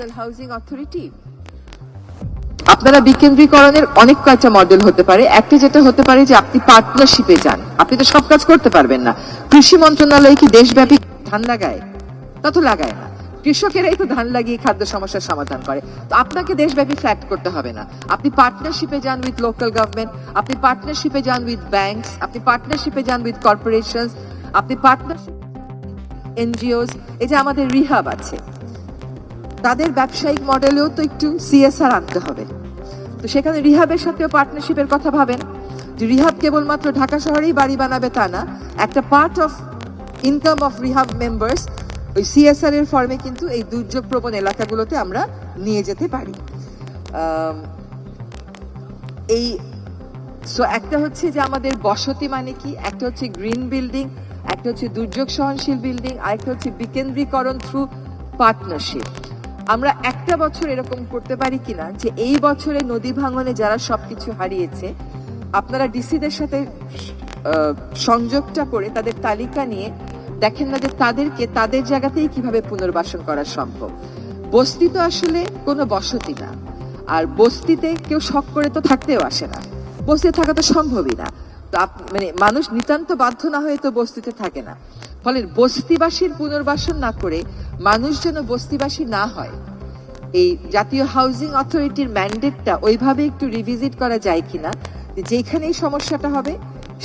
National housing authority আপনারা বিকেন্দ্রীকরণের অনেক কয়েকটা মডেল হতে পারে। একটা যেটা হতে পারে যে আপনি পার্টনারশিপে যান। আপনি তো সব কাজ করতে পারবেন না। কৃষি মন্ত্রণালয় কি দেশব্যাপী ধান লাগায়? তা তো লাগায় না। কৃষকেরাই তো ধান লাগিয়ে খাদ্য সমস্যার সমাধান করে। তো আপনাকে দেশব্যাপী ফ্ল্যাট করতে হবে না। আপনি পার্টনারশিপে যান উইথ লোকাল গভর্নমেন্ট আপনি পার্টনারশিপে যান উইথ ব্যাংকস আপনি পার্টনারশিপে যান উইথ কর্পোরেশন আপনি পার্টনারশিপ এনজিওস এই যে আমাদের রিহাব আছে। তাদের ব্যবসায়িক মডেলেও তো একটু সিএসআর আনতে হবে। তো সেখানে রিহাবের সাথেও পার্টনারশিপের কথা ভাবেন। যে রিহাব কেবলমাত্র ঢাকা শহরেই বাড়ি বানাবে তা না, একটা part of income of rehab members ওই সিএসআর এর ফর্মে কিন্তু এই দুর্যোগ প্রবণ এলাকাগুলোতে আমরা নিয়ে যেতে পারি। এই সো একটা হচ্ছে যে আমাদের বসতি মানে কি? একটা হচ্ছে গ্রিন বিল্ডিং একটা হচ্ছে দুর্যোগ সহনশীল বিল্ডিং আরেকটা হচ্ছে বিকেন্দ্রীকরণ থ্রু পার্টনারশিপ আমরা একটা বছর এরকম করতে পারি কিনা যে এই বছরে নদী ভাঙনে যারা সবকিছু হারিয়েছে, আপনারা ডিসিদের সাথে সংযোগটা করে তাদের তালিকা নিয়ে দেখেন না যে তাদেরকে তাদের জায়গাতেই কীভাবে পুনর্বাসন করা সম্ভব। বস্তি তো আসলে কোনো বসতি না। আর বস্তিতে কেউ শখ করে তো থাকতেও আসে না। বস্তিতে থাকা তো সম্ভবই না। মানে মানুষ নিতান্ত বাধ্য না হয়ে তো বস্তিতে থাকে না। ফলে বস্তিবাসীর পুনর্বাসন না করে মানুষ যেন বস্তিবাসী না হয়। এই জাতীয় হাউজিং অথরিটির ম্যান্ডেটটা ওইভাবে একটু রিভিজিট করা যায় কিনা যেখানেই সমস্যাটা হবে,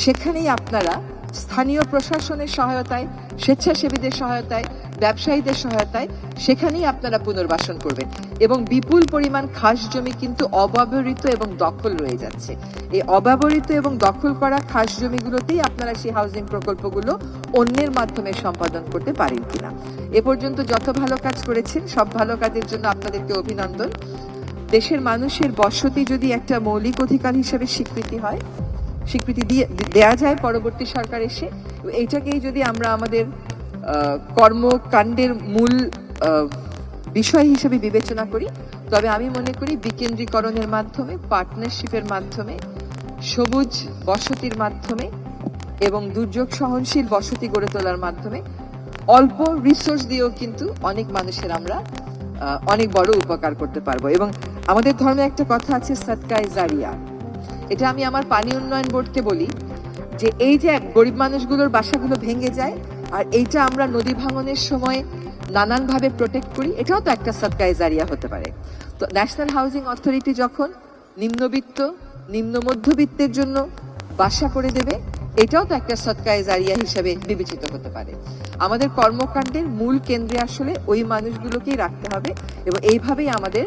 সেখানেই আপনারা স্থানীয় প্রশাসনের সহায়তায়, স্বেচ্ছাসেবীদের সহায়তায়, ব্যবসায়ীদের সহায়তায় সেখানেই আপনারা পুনর্বাসন করবেন এবং বিপুল পরিমাণ খাস জমি কিন্তু অব্যবহৃত এবং দখল রয়ে যাচ্ছে। এই অব্যবহৃত এবং দখল করা খাস জমিগুলোতেই আপনারা সেই হাউজিং প্রকল্পগুলো অন্যের মাধ্যমে সম্পাদন করতে পারেন কিনা। এ পর্যন্ত যত ভালো কাজ করেছেন, সব ভালো কাজের জন্য আপনাদেরকে অভিনন্দন। দেশের মানুষের বসতি যদি একটা মৌলিক অধিকার হিসেবে স্বীকৃতি হয় স্বীকৃতি দিয়ে দেয়া যায় পরবর্তী সরকার এসে। এইটাকেই যদি আমরা আমাদের কর্মকাণ্ডের মূল বিষয় হিসেবে বিবেচনা করি, তবে আমি মনে করি বিকেন্দ্রীকরণের মাধ্যমে, পার্টনারশিপের মাধ্যমে, সবুজ বসতির মাধ্যমে এবং দুর্যোগ সহনশীল বসতি গড়ে তোলার মাধ্যমে অল্প রিসোর্স দিয়েও কিন্তু অনেক মানুষের আমরা অনেক বড় উপকার করতে পারব। এবং আমাদের ধর্মে একটা কথা আছে, সৎকায় জারিয়া। এটা আমি আমার পানি উন্নয়ন বোর্ডকে বলি, যে এই যে গরিব মানুষগুলোর বাসাগুলো ভেঙে যায়, আর এইটা আমরা নদী ভাঙনের সময় নানানভাবে প্রোটেক্ট করি, এটাও তো একটা জারিয়া হতে পারে। তো ন্যাশনাল হাউজিং অথরিটি যখন নিম্নবিত্ত, নিম্ন মধ্যবিত্তের জন্য বাসা করে দেবে, এটাও তো একটা সৎকায় জারিয়া হিসেবে বিবেচিত হতে পারে। আমাদের কর্মকাণ্ডের মূল কেন্দ্রে আসলে ওই মানুষগুলোকেই রাখতে হবে, এবং এইভাবেই আমাদের